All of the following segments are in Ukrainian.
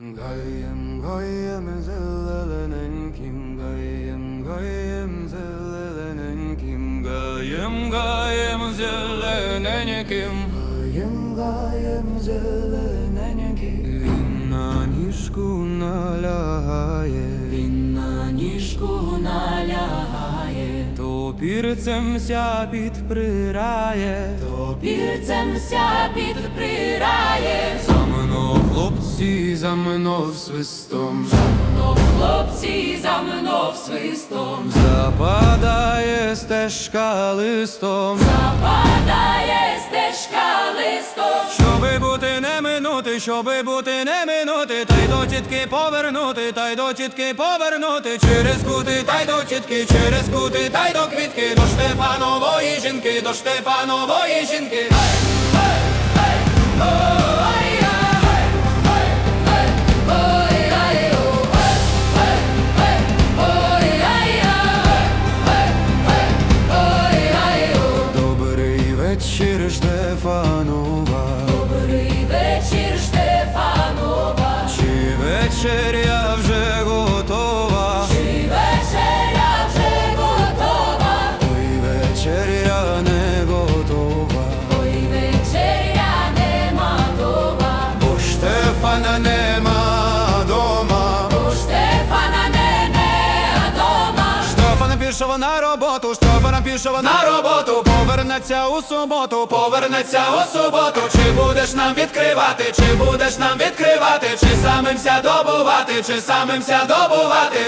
غيم غيم زللنن kim غيم غيم زللنن kim غيم غيم زللنن kim غيم غيم زللنن kim إنا نشكو نالا то пірцем ся підприрає, то пірцем ся підприрає, за мною хлопці, за мною свистом. но хлопці за мною свистом, Западає стежка листом, западає стежка листом, щоби бути не минути, щоби бути не минути, та й до тітки повернути, та й до тітки повернути, через кути, та й до тітки, через кути, та й до Штефанової жінки, до Штефанової жінки. Добрий вечір, Штефанова. добрий вечір, Штефанова, Чи вечеря вже на роботу, Штефана пішов на роботу, повернеться у суботу, повернеться у суботу. Чи будеш нам відкривати, чи будеш нам відкривати, чи самимся добувати, чи самимся добувати.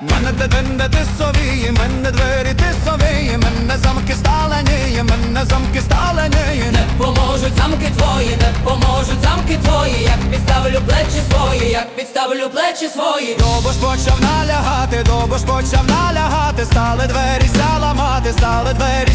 Мене де де ти совіє, мене двері ти совіє, мене замки сталені, мене замки сталені. Замки твої, не поможуть замки твої, як підставлю плечі свої, як підставлю плечі свої. Добо ж почав налягати, добо ж почав налягати, стали двері заламати, стали двері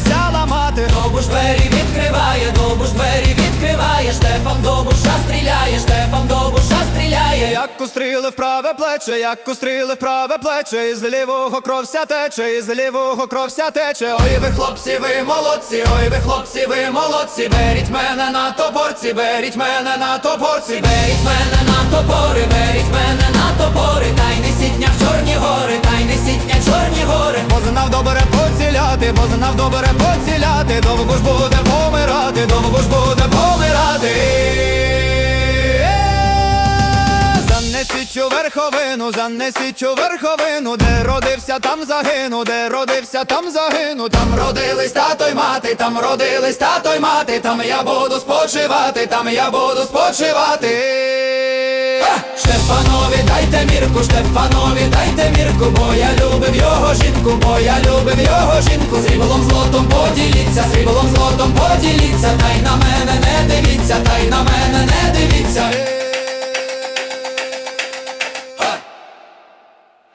Як устріли в праве плече, як устріли в праве плече, із лівого кров ся тече, із лівого кров ся тече. Ой, ви хлопці, ви молодці, ой, ви хлопці, ви молодці, беріть мене на топорці, беріть мене на топорці, Беріть мене на топори, беріть мене на топори, та й несіть м'я в чорні гори, та й несіть м'я в чорні гори. Бо знав добре поціляти, бо знав добре поціляти, довго ж буде Занесіть верховину, занесіть у верховину, де родився, там загину, де родився, там загину, там родились тато й мати, там родились тато й мати, там я буду спочивати, там я буду спочивати. Штефанові дайте мірку, Штефанові дайте мірку, бо я любив його жінку, бо я любив його жінку. Сріблом злотом поділіться, сріблом злотом поділіться, та й на мене не